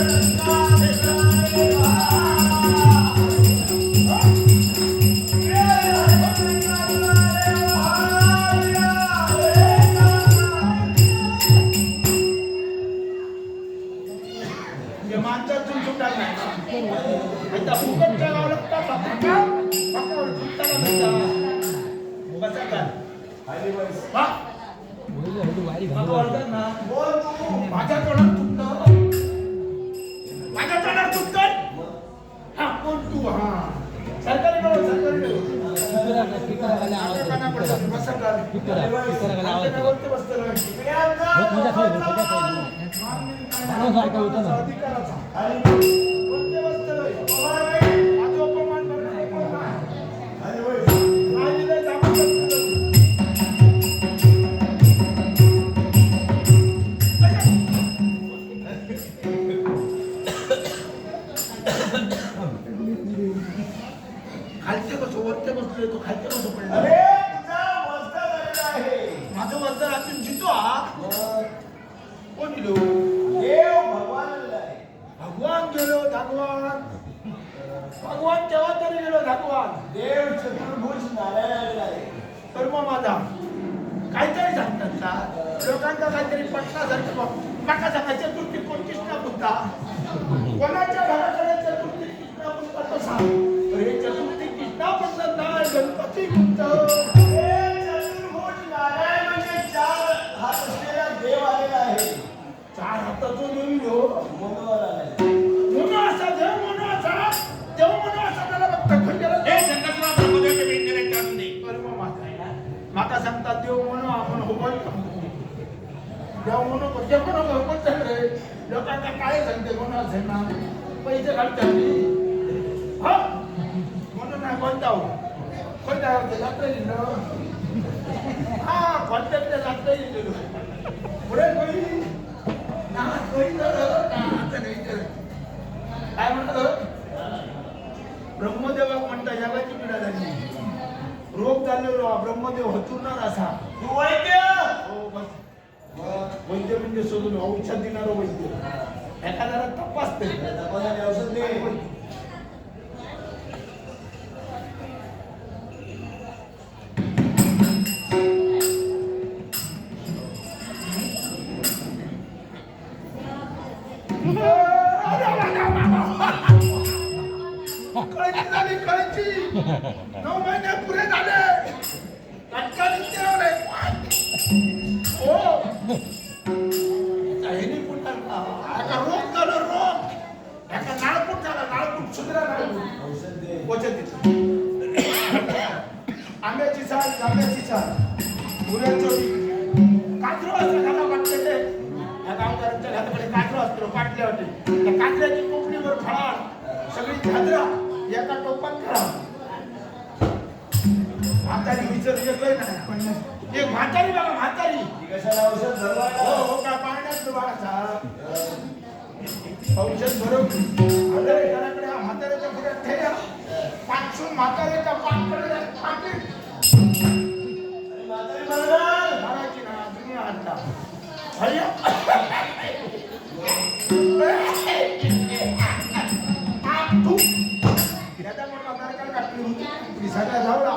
맞아, 맞아, 맞아, 맞아, 맞아, 맞아, 맞아, 맞아, 맞아, 맞아, 아, 맞아, 맞아, 맞아, 맞아, बसा का? आपल्या नावावरती बसतं ना. इकडे आण ना. अधिकाराचा. कोणते बसतं माझं वरचं रात्री जितो हा कोण गेलो देव भगवान भगवान गेलो भगवान भगवान तेव्हा तरी गेलो भगवान देव चतुर्भुज नारायण आहे. माझा. काहीतरी सांगतात का? लोकांना काहीतरी पटण्यासारखं बघ. माका सांगा चतुर्थी कोणतीच ना कोणाच्या घराकडे चतुर्थी कृष्णा तो सांग. चार हाताचं देवी हो मनोहर आलाय म्हणून असा देव म्हणून असा. देव म्हणून असा त्याला बघता खंडेला हे शंकरराव ब्रह्मदेवचे वेंकटेश जाणून दे. कर्म माझा माका सांगतात देव म्हणून आपण होबल देव म्हणून देव म्हणून होबल रे. लोकांना काय सांगते म्हणून असेल ना पैसे घालतात हा. म्हणून नाही कोणता हो? कोणत्या ते जाता येईल ना. हा कोणत्या ते जाता येईल पुढे कोई काय म्हणतात ब्रह्मदेवाक म्हणता जगाची पिढा झाली. रोग झालेलो ब्रह्मदेव हतुरणार असा. तू वैद्य! हो बस. वैद्य म्हणजे सोडून औषध देणारो वैद्य. एखाद्याला तपासते औषध दे. कळची नऊ महिने पुरे झाले तत्कालीन तेवढे हो ह्यानी पुन्हा एका रोग झालं रोग एका नाळपूट झाला नाळपूट सुधरा नाळपूट औषध दे क्वचित आंब्याची साल जांभ्याची साल पुऱ्या चोरी काजरू असतं घाला वाटलेले या गावदारांच्या घराकडे काजरू असतो पाटले होते त्या काजऱ्याची टोपलीवर फळाळ सगळी झाजरा एका टोपात खळा म्हातारी विचार येतोय ना एक म्हातारी बघा म्हातारी. कशाला औषध हो धरवायला हो का पाण्यात बाळाचा? औषध घराकडे हा म्हाताऱ्याच्या पुढे ठेया पाचशे म्हाताऱ्याच्या पाकडे पाकीट म्हातारी महाराज. ना दुनिया आता भैया आप तू. त्याचा मोठा नरकाला घातली होती ती सगळ्या धावला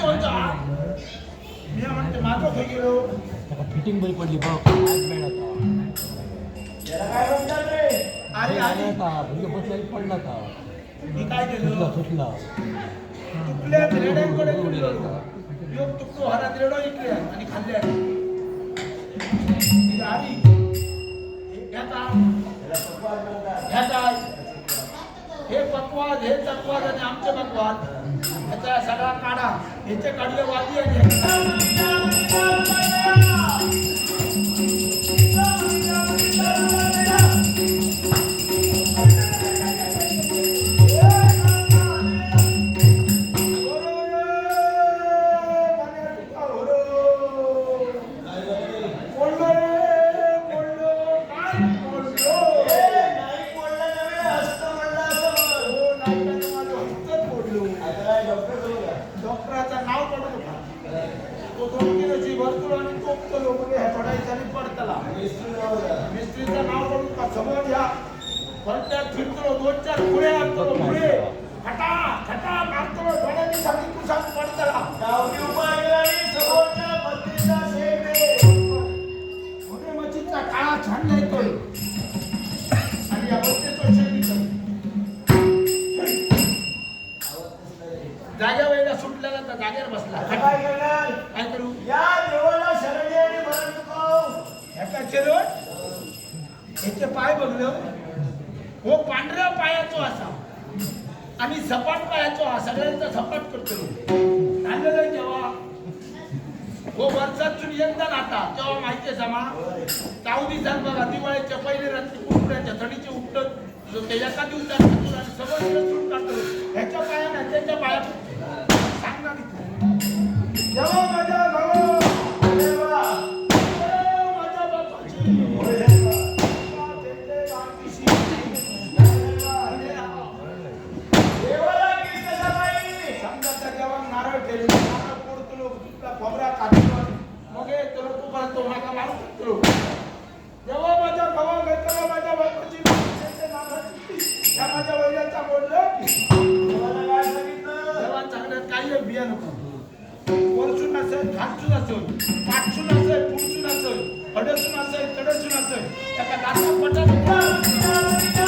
हा, मी म्हणते माझं खाई गेलो फिटिंग बरी पडली बघ अरे अरे भुगे पडला का मी काय केलं सुटला तुकल्या रेड्यांकडे योग तुकतो हरा रेडो इकले आणि खाल्ल्या अरे हे पकवाद हे तकवाद आणि आमचे पकवाद. याचा सगळा काढा. याचे काढले वादी ह्या थोड्या दिवसांनी पडतला. मिस्त्रीचं नाव समोर घ्या फलट्यात फिरतो दोन चार पुढे आणतो पुढे. खटा खटा मारतो थोड्या दिवसांनी कुसात पडतला. गावठी उपाय आणि समोरच्या मच्छीचा काळा छान येतोय आणि जाग्या वेळेला सुटलेला तर जागेवर बसला? काय करू? या ह्याचा चिरट ह्याचे पाय बघलं हो पांढऱ्या पायाचो असा. आणि सपाट पायाचो हा. सगळ्यांचा सपाट करतो झालेलं जेव्हा. हो वर्षातून एकदा आता तेव्हा माहिती जमा. चावदी दिवसात बघा. दिवाळीच्या पहिले रात्री कुटुंबाच्या थडीचे उपटत. जो ते एका दिवसात आणि सगळं दिवस सुट ह्याच्या पाया त्याच्या पाया सांगणार जेव्हा तो माझा नका मारू जेव्हा माझ्या गवा तेव्हा माझ्या बायकोची त्या माझ्या वडिलांचा बोललं देवाला काय सांगितलं? जेव्हा चांगल्यात काही बिया नको वरसून असेल खालसून असेल पाठसून असेल पुढसून असेल हडसून असेल असेल दाता पटात